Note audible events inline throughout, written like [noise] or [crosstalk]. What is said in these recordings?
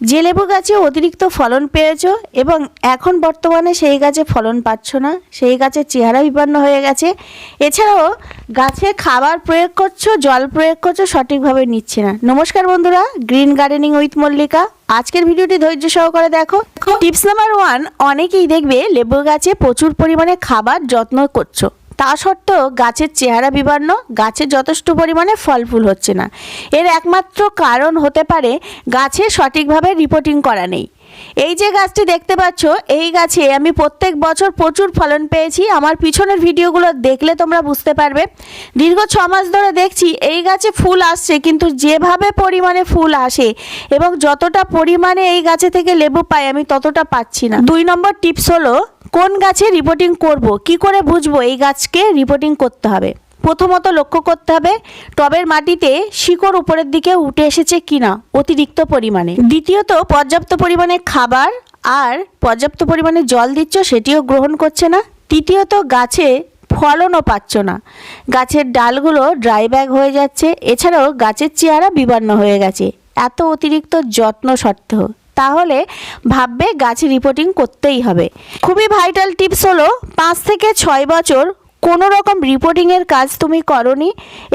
যে লেবু গাছে অতিরিক্ত ফলন পেয়েছ এবং এখন বর্তমানে সেই গাছে ফলন পাচ্ছ না, সেই গাছের চেহারা বিপন্ন হয়ে গেছে, এছাড়াও গাছে খাবার প্রয়োগ করছ, জল প্রয়োগ করছ, সঠিকভাবে নিচ্ছে না। নমস্কার বন্ধুরা, গ্রিন গার্ডেনিং উইথ মল্লিকা। আজকের ভিডিওটি ধৈর্য সহকারে দেখো। টিপস নাম্বার ওয়ান, অনেকেই দেখবে লেবু গাছে প্রচুর পরিমাণে খাবার যত্ন করছ। তা সত্ত্বেও গাছের চেহারা বিবর্ণ, গাছে যথেষ্ট পরিমাণে ফল ফুল হচ্ছে না। এর একমাত্র কারণ হতে পারে গাছে সঠিকভাবে রিপোর্টিং করা নেই। এই যে গাছটি দেখতে পাচ্ছ, এই গাছে আমি প্রত্যেক বছর প্রচুর ফলন পেয়েছি। আমার পিছনের ভিডিওগুলো দেখলে তোমরা বুঝতে পারবে। দীর্ঘ ছ মাস ধরে দেখছি এই গাছে ফুল আসছে, কিন্তু যেভাবে পরিমাণে ফুল আসে এবং যতটা পরিমাণে এই গাছে থেকে লেবু পাই, আমি ততটা পাচ্ছি না। দুই নম্বর টিপস হলো, কোন গাছে রিপোর্টিং করব, কি করে বুঝব এই গাছকে রিপোর্টিং করতে হবে? প্রথমত লক্ষ্য করতে হবে, টবের মাটিতে শিকড় উপরের দিকে উঠে এসেছে কিনা অতিরিক্ত পরিমাণে। দ্বিতীয়ত, পর্যাপ্ত পরিমাণে খাবার আর পর্যাপ্ত পরিমাণে জল দিচ্ছ সেটিও গ্রহণ করছে না। তৃতীয়ত, গাছে ফলনও পাচ্ছ না। গাছের ডালগুলো ড্রাই ব্যাগ হয়ে যাচ্ছে। এছাড়াও গাছের চেহারা বিবর্ণ হয়ে গেছে। এত অতিরিক্ত যত্ন সত্ত্বেও। তাহলে ভাববে গাছ রিপোর্টিং করতেই হবে। খুবই ভাইটাল টিপস হলো, পাঁচ থেকে ছয় বছর কোনো রকম রিপোর্টিংয়ের কাজ তুমি করনি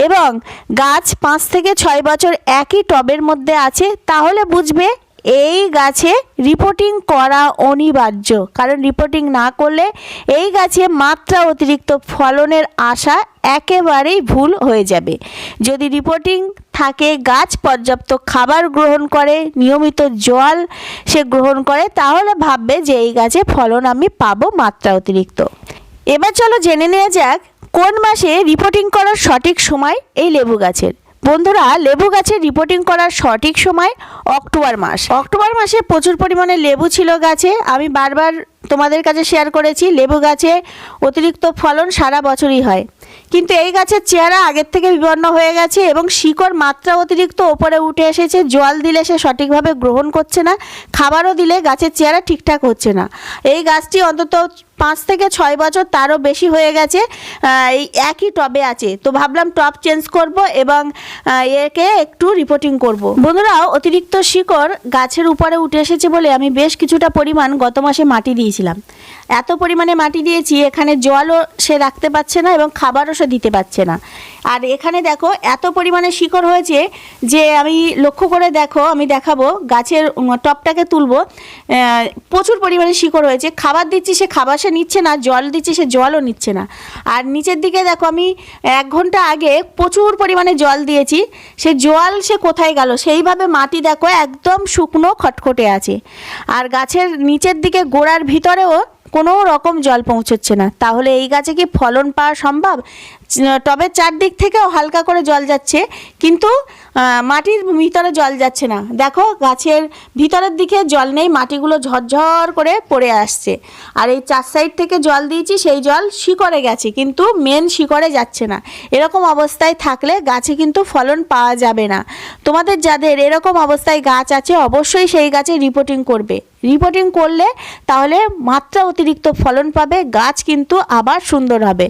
এবং গাছ পাঁচ থেকে ছয় বছর একই টবের মধ্যে আছে, তাহলে বুঝবে এই গাছে রিপোর্টিং করা অনিবার্য। কারণ রিপোর্টিং না করলে এই গাছে মাত্রা অতিরিক্ত ফলনের আশা একেবারেই ভুল হয়ে যাবে। যদি রিপোর্টিং থাকে, গাছ পর্যাপ্ত খাবার গ্রহণ করে, নিয়মিত জল সে গ্রহণ করে, তাহলে ভাববে যে এই গাছে ফলন আমি পাবো মাত্রা অতিরিক্ত। এবার চলো জেনে নেওয়া যাক, কোন মাসে রিপোর্টিং করার সঠিক সময় এই লেবু গাছের? বন্ধুরা, লেবু গাছে রিপোর্টিং করার সঠিক সময় অক্টোবর মাস। অক্টোবর মাসে প্রচুর পরিমাণে লেবু ছিল গাছে। আমি বারবার তোমাদের কাছে শেয়ার করেছি, লেবু গাছে অতিরিক্ত ফলন সারা বছরই হয়। কিন্তু এই গাছের চেহারা আগের থেকে বিবর্ণ হয়ে গেছে এবং শিকড় মাত্রা অতিরিক্ত ওপরে উঠে এসেছে, জল দিলে সে সঠিকভাবে গ্রহণ করছে না, খাবারও দিলে গাছের চেহারা ঠিকঠাক হচ্ছে না। এই গাছটি অন্তত পাঁচ থেকে ছয় বছর তারও বেশি হয়ে গেছে এই একই টবে আছে। তো ভাবলাম টব চেঞ্জ করব এবং একে একটু রিপোর্টিং করব। বন্ধুরা, অতিরিক্ত শিকড় গাছের উপরে উঠে এসেছে বলে আমি বেশ কিছুটা পরিমাণ গত মাসে মাটি দিয়েছিলাম। এত পরিমাণে মাটি দিয়েছি, এখানে জলও সে রাখতে পারছে না এবং খাবারও সে দিতে পারছে না। আর এখানে দেখো, এত পরিমাণে শিকড় হয়েছে যে আমি লক্ষ্য করে দেখো, আমি দেখাবো, গাছের টপটাকে তুলবো প্রচুর পরিমাণে শিকড় হয়েছে। খাবার দিচ্ছি সে খাবার সে নিচ্ছে না, জল দিচ্ছি সে জলও নিচ্ছে না। আর নিচের দিকে দেখো, আমি এক ঘণ্টা আগে প্রচুর পরিমাণে জল দিয়েছি, সে জল সে কোথায় গেল? সেইভাবে মাটি দেখো, একদম শুকনো খটখটে আছে। আর গাছের নিচের দিকে গোড়ার ভিতরেও কোনো রকম জল পৌঁছচ্ছে না। তাহলে এই গাছে কি ফলন পাওয়া সম্ভব? টবের চারদিক থেকেও হালকা করে জল যাচ্ছে, কিন্তু মাটির ভিতরে জল যাচ্ছে না। দেখো, গাছের ভিতরের দিকে জল নেই, মাটিগুলো ঝরঝর করে পড়ে আসছে। আর এই চার সাইড থেকে জল দিয়েছি, সেই জল শিকড়ে গেছে, কিন্তু মেন শিকড়ে যাচ্ছে না। এরকম অবস্থায় থাকলে গাছে কিন্তু ফলন পাওয়া যাবে না। তোমাদের যাদের এরকম অবস্থায় গাছ আছে, অবশ্যই সেই গাছে রিপোর্টিং করবে। রিপোর্টিং করলে তাহলে মাত্রা অতিরিক্ত ফলন পাবে, গাছ কিন্তু আবার সুন্দর হবে।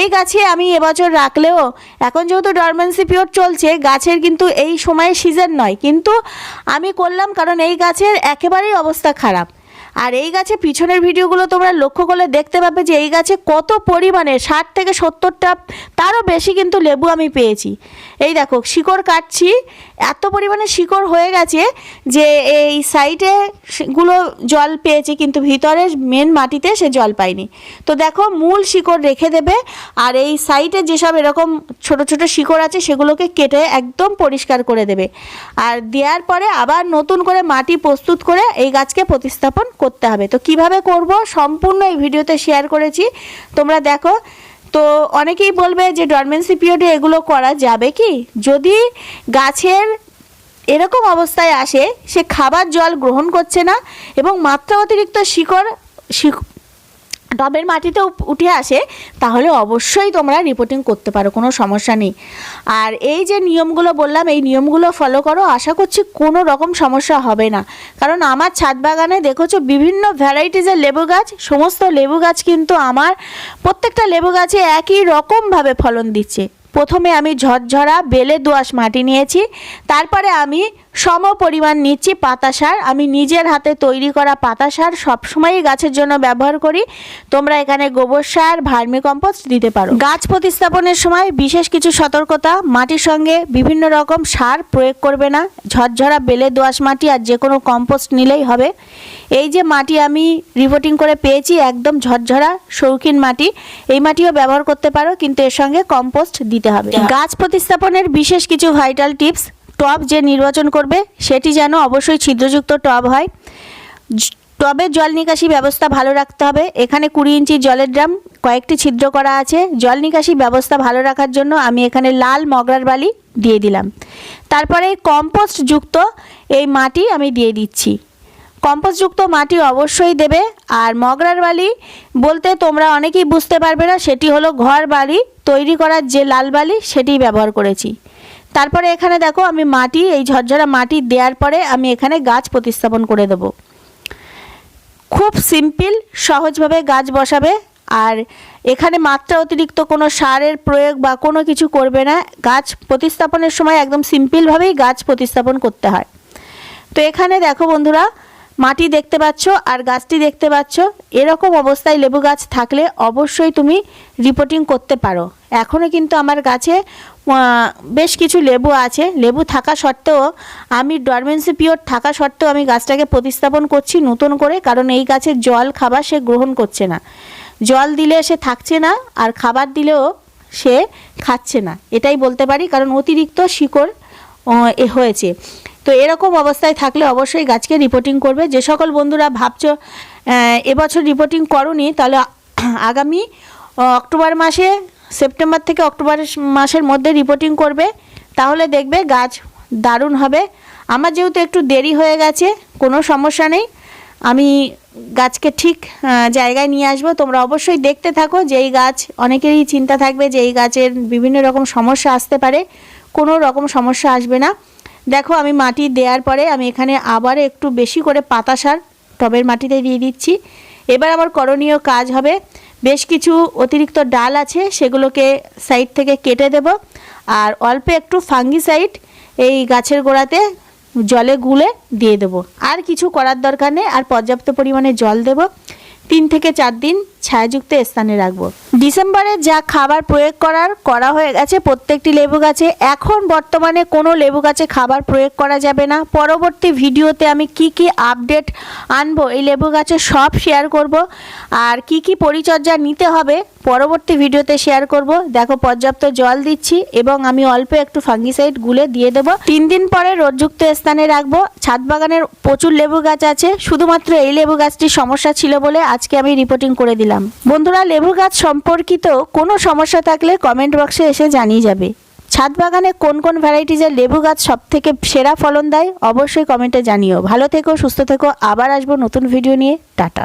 এই গাছে আমি এবছর রাখলেও এখন যেহেতু ডরমেন্সি পিওর চলছে, গাছের কিন্তু এই সময়ে সিজন নয়। কিন্তু আমি করলাম কারণ এই গাছের একেবারেই অবস্থা খারাপ। আর এই গাছে পিছনের ভিডিওগুলো তোমরা লক্ষ্য করলে দেখতে পাবে যে এই গাছে কত পরিমাণে ষাট থেকে সত্তরটা, তারও বেশি কিন্তু লেবু আমি পেয়েছি। এই দেখো, শিকড় কাটছি, এত পরিমাণে শিকড় হয়ে গেছে যে এই সাইডে গুলো জল পেয়েছে, কিন্তু ভিতরে মেন মাটিতে সে জল পায়নি তো দেখো, মূল শিকড় রেখে দেবে, আর এই সাইডে যেসব এরকম ছোট ছোট শিকড় আছে, সেগুলোকে কেটে একদম পরিষ্কার করে দেবে। আর দেওয়ার পরে আবার নতুন করে মাটি প্রস্তুত করে এই গাছকে প্রতিস্থাপন করতে হবে। তো কীভাবে করব? সম্পূর্ণ এই ভিডিওতে শেয়ার করেছি। তোমরা দেখো, তো অনেকেই বলবে যে ডরমেন্সি পিরিয়ডে এগুলো করা যাবে কি? যদি গাছের এরকম অবস্থায় আসে, সে খাবার জল গ্রহণ করছে না এবং মাত্রা অতিরিক্ত শিকড়, শিক- টবের মাটিতে উঠে আসে, তাহলে অবশ্যই তোমরা রিপোর্টিং করতে পারো, কোনো সমস্যা নেই। আর এই যে নিয়মগুলো বললাম, এই নিয়মগুলো ফলো করো, আশা করছি কোনো রকম সমস্যা হবে না। কারণ আমার ছাদ বাগানে দেখেছ বিভিন্ন ভ্যারাইটিজের লেবু গাছ, সমস্ত লেবু গাছ কিন্তু আমার প্রত্যেকটা লেবু গাছে একই রকমভাবে ফলন দিচ্ছে। প্রথমে আমি ঝরঝরা বেলে দোআঁশ মাটি নিয়েছি, তারপরে আমি সম পরিমাণ নিচ্ছি পাতা সার। আমি নিজের হাতে তৈরি করা পাতা সার সবসময়ই গাছের জন্য ব্যবহার করি। তোমরা এখানে গোবর সার ভার্মি কম্পোস্ট দিতে পারো। গাছ প্রতিস্থাপনের সময় বিশেষ কিছু সতর্কতা, মাটির সঙ্গে বিভিন্ন রকম সার প্রয়োগ করবে না। ঝরঝরা বেলে দোআঁশ মাটি আর যে কোনো কম্পোস্ট নিলেই হবে। এই যে মাটি আমি রিপোর্টিং করে পেয়েছি, একদম ঝরঝরা, শৌখিন মাটি, এই মাটিও ব্যবহার করতে পারো, কিন্তু এর সঙ্গে কম্পোস্ট দিতে হবে। গাছ প্রতিস্থাপনের বিশেষ কিছু ভাইটাল টিপস টব যে নির্বাচন করবে সেটি যেন অবশ্যই ছিদ্রযুক্ত টব হয়। টবের জল নিকাশি ব্যবস্থা ভালো রাখতে হবে। এখানে কুড়ি ইঞ্চি জলের ড্রাম কয়েকটি ছিদ্র করা আছে। জল নিকাশি ব্যবস্থা ভালো রাখার জন্য আমি এখানে লাল মগরার বালি দিয়ে দিলাম। তারপরে কম্পোস্ট যুক্ত এই মাটি আমি দিয়ে দিচ্ছি। কম্পোস্টযুক্ত মাটি অবশ্যই দেবে। আর মগরার বালি বলতে তোমরা অনেকেই বুঝতে পারবে না, সেটি হলো ঘর বাড়ি তৈরি করার যে লাল বালি সেটি ব্যবহার করেছি। তারপরে এখানে দেখো, আমি মাটি, এই ঝরঝরা মাটি দেওয়ার পরে আমি এখানে গাছ প্রতিস্থাপন করে দেবো। খুব সিম্পল, সহজভাবে গাছ বসাবে। আর এখানে মাত্রা অতিরিক্ত কোনো সারের প্রয়োগ বা কোনো কিছু করবে না। গাছ প্রতিস্থাপনের সময় একদম সিম্পলভাবেই গাছ প্রতিস্থাপন করতে হয়। তো এখানে দেখো বন্ধুরা মাটি দেখতে পাচ্ছ আর গাছটি দেখতে পাচ্ছ, এরকম অবস্থায় লেবু গাছ থাকলে অবশ্যই তুমি রিপোর্টিং করতে পারো। এখনও কিন্তু আমার গাছে বেশ কিছু লেবু আছে। লেবু থাকা সত্ত্বেও আমি ডরমেন্সি পিওর থাকা সত্ত্বেও আমি গাছটাকে প্রতিস্থাপন করছি নতুন করে, কারণ এই গাছের জল খাবার সে গ্রহণ করছে না। জল দিলে সে থাকছে না আর খাবার দিলেও সে খাচ্ছে না। এটাই বলতে পারি, কারণ অতিরিক্ত শিকড় এ হয়েছে। তো এরকম অবস্থায় থাকলে অবশ্যই গাছকে রিপোর্টিং করবে। যে সকল বন্ধুরা ভাবছ এবছর রিপোর্টিং করনি, তাহলে [clears throat] আগামী অক্টোবর মাসে, সেপ্টেম্বর থেকে অক্টোবর মাসের মধ্যে রিপোর্টিং করবে। তাহলে দেখবে গাছ দারুণ হবে। আমার যেহেতু একটু দেরি হয়ে গেছে, কোনো সমস্যা নেই। আমি গাছকে ঠিক জায়গায় নিয়ে আসব। তোমরা অবশ্যই দেখতে থাকো যে এই গাছ, অনেকেরই চিন্তা থাকবে যে এই গাছের বিভিন্ন রকম সমস্যা আসতে পারে। কোনো রকম সমস্যা আসবে না। দেখো, আমি মাটি দেওয়ার পরে আমি এখানে আবার একটু বেশি করে পাতা সার টবের মাটিতে দিয়ে দিচ্ছি। এবার আমার করণীয় কাজ হবে, বেশ কিছু অতিরিক্ত ডাল আছে, সেগুলোকে সাইড থেকে কেটে দেব। আর অল্প একটু ফাঙ্গিসাইড এই গাছের গোড়াতে জলে গুলে দিয়ে দেবো। আর কিছু করার দরকার নেই, আর পর্যাপ্ত পরিমাণে জল দেব। তিন থেকে চার দিন ছায়াযুক্ত স্থানে রাখব। ডিসেম্বরে যা খাবার প্রয়োগ করার, করা হয়ে গেছে প্রত্যেকটি লেবু গাছে। এখন বর্তমানে কোনো লেবু গাছে খাবার প্রয়োগ করা যাবে না। পরবর্তী ভিডিওতে আমি কি কি আপডেট আনব, এই লেবু গাছে সব শেয়ার করব। আর কি কি পরিচর্যা নিতে হবে, পরবর্তী ভিডিওতে শেয়ার করব। দেখো, পর্যাপ্ত জল দিচ্ছি এবং আমি অল্প একটু ফাঙ্গিসাইড গুলে দিয়ে দেবো। তিন দিন পরে রোদযুক্ত স্থানে রাখব। ছাদ বাগানের প্রচুর লেবু গাছ আছে। শুধুমাত্র এই লেবু গাছটির সমস্যা ছিল বলে আজকে আমি রিপোর্টিং করে দিলাম। বন্ধুরা লেবু গাছ সম্পর্কিত কোনো সমস্যা থাকলে কমেন্ট বক্সে এসে জানিয়ে যাবে। ছাদ বাগানে কোন কোন ভ্যারাইটিজের লেবু গাছ সব থেকে সেরা ফলন দেয়, অবশ্যই কমেন্টে জানিও। ভালো থেকো, সুস্থ থেকো, আবার আসব নতুন ভিডিও নিয়ে। টাটা।